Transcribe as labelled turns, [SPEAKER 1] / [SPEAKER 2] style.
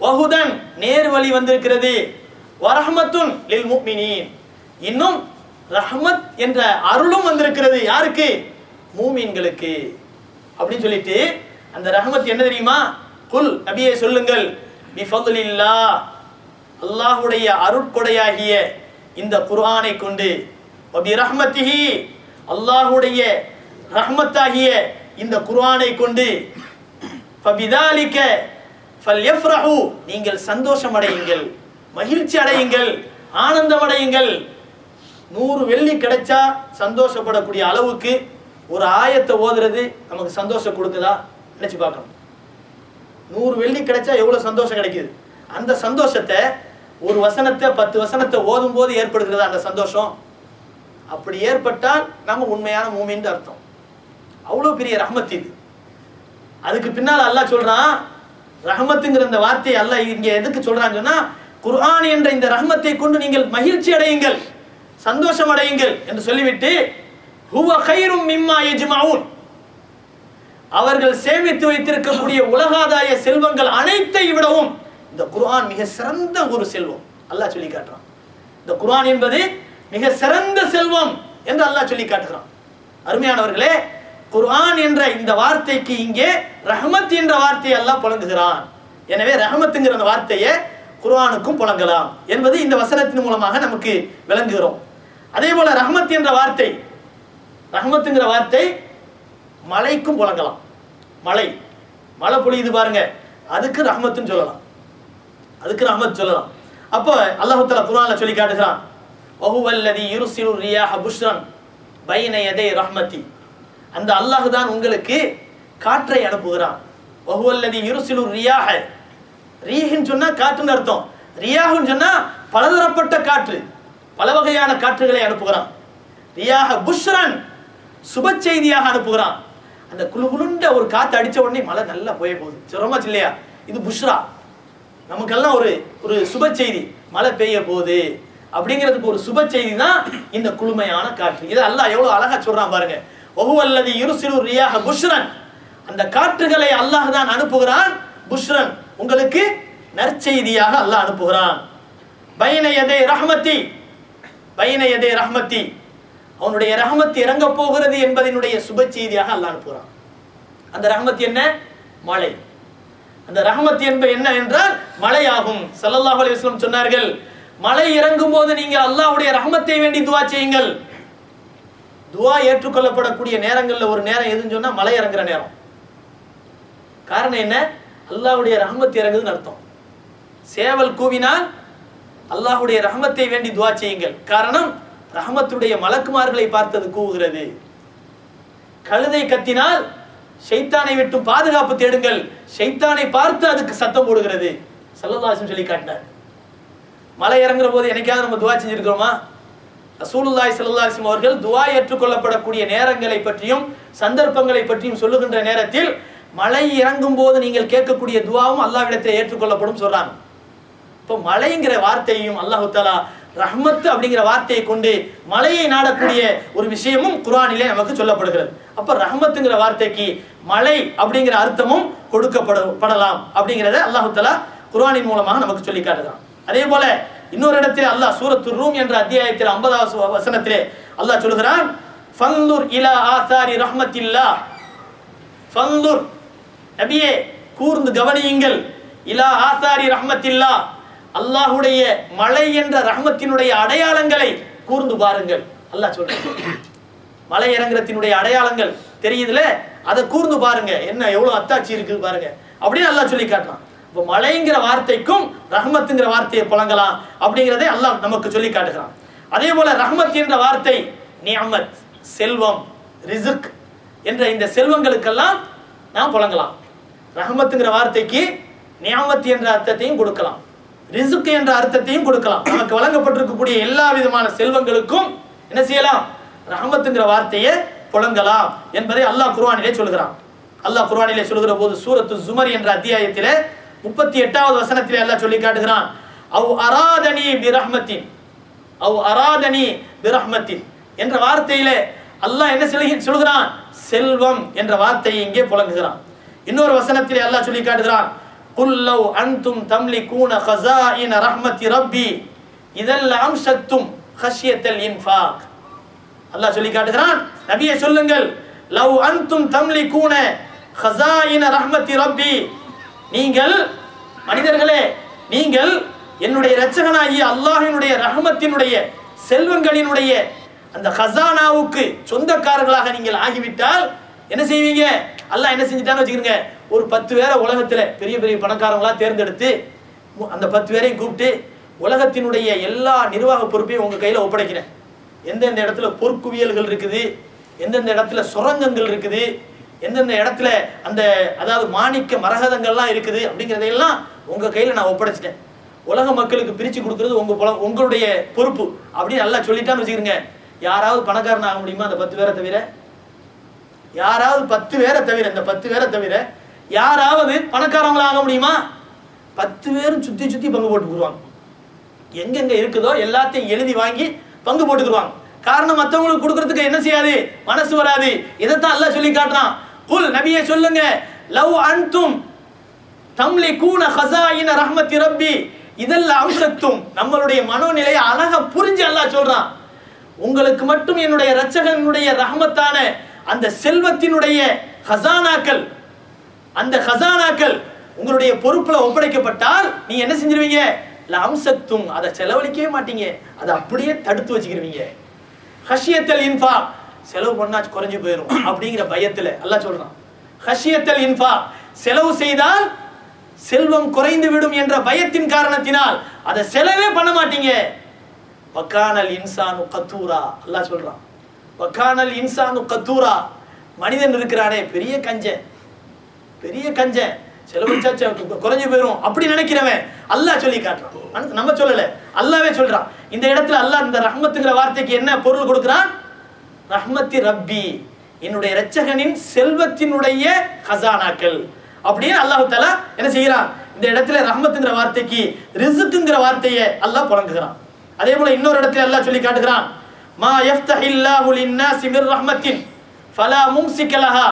[SPEAKER 1] வஹுதன் நேர் வழி வந்திருக்கிறது. வரஹமத்துன் லில் முஃமினீன் இன்னும் ரஹமத் என்ற அருளும் வந்திருக்கிறது. யாருக்கு? மூமீன்களுக்கு. அப்படின்னு சொல்லிட்டு அந்த ரஹமத் என்ன தெரியுமா? குல் நபியை சொல்லுங்கள். பிஃபதுலில்லா அல்லாஹுடைய அருட்கொடையாகிய இந்த குர்ஆனை கொண்டு பபி ரஹ்மத்திஹி அல்லாஹுடைய ரஹ்மத்தாகிய இந்த குர்ஆனை கொண்டு பபிதாலிக்க நீங்கள் சந்தோஷம் அடையுங்கள் மகிழ்ச்சி அடையுங்கள் ஆனந்தம் அடையுங்கள் நூறு வெள்ளி கிடைச்சா சந்தோஷப்படக்கூடிய அளவுக்கு ஒரு ஆயத்தை ஓதுறது நமக்கு சந்தோஷம் கொடுக்குதா? நினச்சி பார்க்கணும். நூறு வெள்ளி கிடைச்சா எவ்வளோ சந்தோஷம் கிடைக்குது? அந்த சந்தோஷத்தை ஒரு வசனத்தை பத்து வசனத்தை ஓதும் போது ஏற்படுகிறதா அந்த சந்தோஷம்? அப்படி ஏற்பட்டால் நம்ம உண்மையான மூமின்னு அர்த்தம். அவ்வளோ பெரிய ரஹமத் இது. அதுக்கு பின்னால் அல்லா சொல்கிறான் ரஹமத்துங்கிற இந்த வார்த்தையை அல்ல இங்க எதுக்கு சொல்றான்னு சொன்னா குர்ஆன் என்ற இந்த ரஹமத்தை கொண்டு நீங்கள் மகிழ்ச்சி அடையுங்கள் சந்தோஷம் அடையுங்கள் என்று சொல்லிவிட்டு ஹுவ கைரும் மிம்மா யஜ்மவுன் அவர்கள் சேமித்து வைத்திருக்கக்கூடிய உலகாதாய செல்வங்கள் அனைத்தை விடவும் இந்த குர்ஆன் மிக சிறந்த ஒரு செல்வம் அல்லாஹ் சொல்லி காட்டுறான். இந்த குர்ஆன் என்பது மிக சிறந்த செல்வம் என்று அல்லாஹ் சொல்லி காட்டுகிறான். அருமையானவர்களே குர்ஆன் என்ற இந்த வார்த்தைக்கு இங்கே ரஹமத் என்ற வார்த்தையை அல்லாஹ் புழங்குகிறான் எனவே ரஹமத்துங்கிற அந்த வார்த்தையை குர்ஆனுக்கும் புழங்கலாம் என்பது இந்த வசனத்தின் மூலமாக நமக்கு விளங்குகிறோம். அதே போல ரஹமத் என்ற வார்த்தை ரஹமத்துங்கிற வார்த்தை மலைக்கும் புழங்கலாம் மலை மழை பொழியுது பாருங்க அதுக்கு ரஹமத்துன்னு சொல்லலாம். அதுக்கு ரஹமத் சொல்லலாம். அப்போ அல்லாஹ் தஆலா சொல்லி காட்டுகிறான் வஹுவல்லதி யுர்சிலு ரியாஹ புஷ்ரன் பைன எதை ரஹ்மதி அந்த அல்லாஹ் தான் உங்களுக்கு காற்றை அனுப்புகிறான். வஹுவல்லதி யுர்சிலு ரியாஹ. ரீஹின்னு சொன்னா காற்றுன்னு அர்த்தம். ரியாஹுன்னு சொன்னா பலதரப்பட்ட காற்று பல வகையான காற்றுகளை அனுப்புகிறான். ரியாக புஷ்ரன் சுப செய்தியாக அனுப்புகிறான். அந்த குளு குளுண்ட ஒரு காத்து அடிச்ச உடனே மழை நல்லா போய போகுது. சொல்றமாச்சு இல்லையா இது புஷ்ரா. நமக்கெல்லாம் ஒரு ஒரு சுப செய்தி மழை பெய்ய போகுது. அப்படிங்கிறதுக்கு ஒரு சுப செய்தி தான் இந்த குளுமையான காற்று. இதை அல்லாஹ் எவ்வளவு அழகா சொல்றான் பாருங்க. ஒவ்வொல்லது இருசிறு ரியாக புஷ்ரன். அந்த காற்றுகளை அல்லாஹ் தான் அனுப்புகிறான். புஷ்ரன் உங்களுக்கு நற்செய்தியாக அல்லாஹ் அனுப்புகிறான். பைன எதை ரஹ்மத்தி பைன ரஹ்மத்தி. அவனுடைய ரஹமத் இறங்க போகிறது என்பதனுடைய சுப செய்தியாக அல்லாஹ் அனுப்புகிறான். அந்த ரஹமத் என்ன? மழை. அந்த ரஹமத் என்பது என்ன என்றால் மழையாகும். ஸல்லல்லாஹு அலைஹி சொன்னார்கள் மழை இறங்கும் போது நீங்கள் அல்லாஹ்வுடைய ரஹமத்தை வேண்டி துவா செய்யுங்கள். துவா ஏற்றுக்கொள்ளப்படக்கூடிய நேரங்களில் ஒரு நேரம் எதுன்னு சொன்னா மலை இறங்குற நேரம். காரணம் என்ன? அல்லாஹ்வுடைய ரஹமத் இறங்குதுன்னு அர்த்தம். சேவல் கூவினால் அல்லாஹுடைய ரஹமத்தை வேண்டி துவா செய்யுங்கள். காரணம் ரஹமத்துடைய மலக்குமார்களை பார்த்தது கூவுகிறது. கழுதை கத்தினால் ஷைத்தானை விட்டும் பாதுகாப்பு தேடுங்கள். ஷைத்தானை பார்த்து அதுக்கு சத்தம் போடுகிறது. சல்லல்லாஹு சொல்லி காட்டினார். மலை இறங்குற போது என்னைக்காவது நம்ம துவா செஞ்சிருக்கிறோமா? சூலுல்லாய் செல்லுல்லாசிம் அவர்கள் துவா ஏற்றுக்கொள்ளப்படக்கூடிய நேரங்களை பற்றியும் சந்தர்ப்பங்களை பற்றியும் சொல்லுகின்ற நேரத்தில் மழை இறங்கும் போது நீங்கள் கேட்கக்கூடிய துவாவும் அல்லாவிடத்தில் ஏற்றுக்கொள்ளப்படும் சொல்றாங்க. இப்போ மழைங்கிற வார்த்தையும் அல்லாஹு தாலா அப்படிங்கிற வார்த்தையை கொண்டு மழையை நாடக்கூடிய ஒரு விஷயமும் குரானிலே நமக்கு சொல்லப்படுகிறது. அப்ப ரஹ்மத்துங்கிற வார்த்தைக்கு மழை அப்படிங்கிற அர்த்தமும் கொடுக்கப்பட படலாம் அப்படிங்கிறத அல்லாஹு தாலா மூலமாக நமக்கு சொல்லி காட்டுதான் அதே போல இன்னொரு இடத்தில் அல்லாஹ் சூரத்து ரூம் என்ற அத்தியாயத்தில் ஐம்பதாவது வசனத்திலே அல்லாஹ் சொல்கிறான் ஃபந்துர் இலா ஆசாரி ரஹ்மத்தில்லா ஃபந்துர் நபியே கூர்ந்து கவனியுங்கள். இலா ஆசாரி ரஹ்மத்தில்லா அல்லாஹுடைய மழை என்ற ரஹ்மத்தினுடைய அடையாளங்களை கூர்ந்து பாருங்கள். அல்லாஹ் சொல்றேன். மலை இறங்குறத்தினுடைய அடையாளங்கள் தெரியுதுல? அதை கூர்ந்து பாருங்க. என்ன எவ்வளவு அத்தாட்சி இருக்குது பாருங்க. அப்படின்னு அல்லாஹ் சொல்லி காட்டலாம் இப்போ மலைங்கிற வார்த்தைக்கும் ரஹ்மத்துங்கிற வார்த்தையை புழங்கலாம் அப்படிங்கிறதே அல்லாஹ் நமக்கு சொல்லி காட்டுகிறான். அதே போல ரஹ்மத் என்ற வார்த்தை நியமத் செல்வம் ரிசுக் என்ற இந்த செல்வங்களுக்கெல்லாம் நாம் புழங்கலாம் ரஹமத்துங்கிற வார்த்தைக்கு நியாமத் என்ற அர்த்தத்தையும் கொடுக்கலாம். ரிசுக் என்ற அர்த்தத்தையும் கொடுக்கலாம். நமக்கு வழங்கப்பட்டிருக்கக்கூடிய எல்லா விதமான செல்வங்களுக்கும் என்ன செய்யலாம்? ரஹமத்துங்கிற வார்த்தையை புழங்கலாம் என்பதை அல்லாஹ் குர்வானிலே சொல்கிறான். அல்லாஹ் குர்வானிலே சொல்கிற போது சூரத்து ஜுமர் என்ற அத்தியாயத்திலே முப்பத்தி எட்டாவது வசனத்தில் எல்லாம் சொல்லி காட்டுகிறான். அவ் அராதனி பிரஹ்மத்தின். அவ் அராதனி பிரஹ்மத்தின். என்ற வார்த்தையிலே அல்லாஹ் என்ன சொல்லி சொல்கிறான்? செல்வம் என்ற வார்த்தையை இங்கே புலங்குகிறான். இன்னொரு வசனத்தில் எல்லாம் சொல்லி காட்டுகிறான். குல்லவ் அன்தும் தம்லி கூன ஹசா இன் ரஹ்மத்தி ரப்பி இதெல்லாம் சத்தும் ஹஷியத்தல் இன்ஃபாக். அல்லாஹ் சொல்லி காட்டுகிறான். நபியை சொல்லுங்கள். லவ் அன்தும் தம்லி கூன ஹசா இன் ரஹ்மத்தி ரப்பி நீங்கள் மனிதர்களே நீங்கள் என்னுடைய இரட்சகனாகிய அல்லாஹினுடைய ரஹமத்தினுடைய செல்வங்களினுடைய அந்த ஹசானாவுக்கு சொந்தக்காரர்களாக நீங்கள் ஆகிவிட்டால் என்ன செய்வீங்க? அல்லாஹ் என்ன செஞ்சுட்டான்னு வச்சுக்கிறீங்க ஒரு பத்து பேரை உலகத்துல பெரிய பெரிய பணக்காரங்களா தேர்ந்தெடுத்து அந்த பத்து பேரையும் கூப்பிட்டு உலகத்தினுடைய எல்லா நிர்வாக பொறுப்பையும் உங்க கையில ஒப்படைக்கிறேன். எந்தெந்த இடத்துல பொற்குவியல்கள் இருக்குது எந்தெந்த இடத்துல சுரங்கங்கள் இருக்குது எந்தெந்த இடத்துல அந்த அதாவது மாணிக்க மரகதங்கள்லாம் இருக்குது அப்படிங்கிறதையெல்லாம் உங்கள் கையில் நான் ஒப்படைச்சிட்டேன். உலக மக்களுக்கு பிரிச்சு கொடுக்குறது உங்கள் பொல- உங்களுடைய பொறுப்பு அப்படின்னு நல்லா சொல்லிட்டான்னு வச்சுக்கிறீங்க யாராவது பணக்காரன் ஆக முடியுமா அந்த பத்து பேரை தவிர? யாராவது பத்து பேரை தவிர இந்த பத்து பேரை தவிர யாராவது பணக்காரங்களாக ஆக முடியுமா? பத்து பேரும் சுற்றி சுற்றி பங்கு போட்டுக்குருவாங்க எங்கெங்கே இருக்குதோ எல்லாத்தையும் எழுதி வாங்கி பங்கு போட்டுக்குருவாங்க காரணம் மற்றவங்களுக்கு கொடுக்கறதுக்கு என்ன செய்யாது? மனசு வராது. இதைத்தான் எல்லாம் சொல்லி காட்டுறான். குல் நபியே சொல்லுங்க லவ் அன்தும் தம்லி கூன ஹசாயின ரஹ்மத்தி ரப்பி. இதெல்லாம் அம்சத்தும் நம்மளுடைய மனோநிலையை அழகா புரிஞ்சு அல்லாஹ் சொல்றான். உங்களுக்கு மட்டும் என்னுடைய ரச்சகனுடைய ரஹமத்தான அந்த செல்வத்தினுடைய ஹசானாக்கள் அந்த ஹசானாக்கள் உங்களுடைய பொறுப்புல ஒப்படைக்கப்பட்டால் நீ என்ன செஞ்சிருவீங்க? அம்சத்தும் அதை செலவழிக்கவே மாட்டீங்க. அதை அப்படியே தடுத்து வச்சுக்கிருவீங்க. ஹஷியத்தல் இன்ஃபா செலவு பண்ணாச்சு குறைஞ்சு போயிடும் அப்படிங்கிற பயத்துல எல்லாம் சொல்றான். ஹஷியத்தல் இன்ஃபா செலவு செய்தால் செல்வம் குறைந்து விடும் என்ற பயத்தின் காரணத்தினால் அதை செலவே பண்ண மாட்டீங்க. வக்கானல் இன்சானு கத்தூரா அல்லாஹ் சொல்றான். வக்கானல் இன்சானு கத்தூரா மனிதன் இருக்கிறானே பெரிய கஞ்சன் பெரிய கஞ்சன் செலவழிச்சா குறைஞ்சு போயிடும் அப்படி நினைக்கிறவன் அல்லாஹ் சொல்லி காட்டுறான். நம்ம சொல்லல அல்லாவே சொல்றான். இந்த இடத்துல அல்லாஹ் இந்த ரஹ்மத்துங்கிற வார்த்தைக்கு என்ன பொருள் கொடுக்குறான்? ரஹ்மத்தி ரப்பி என்னுடைய இரட்சகனின் செல்வத்தினுடைய ஹசானாக்கள் அப்படின்னு அல்லாஹ் தாலா என்ன செய்யறான் இந்த இடத்துல ரஹ்மத்துங்கிற வார்த்தைக்கு ரிசுக்குங்கிற வார்த்தையை அல்லாஹ் புழங்குகிறான் அதே போல இன்னொரு இடத்துல அல்லாஹ் சொல்லி காட்டுகிறான் மா யஃப்தஹில்லாஹு லின்னாசி மிர் ரஹ்மத்தின் ஃபலா மும்சிக்கலஹா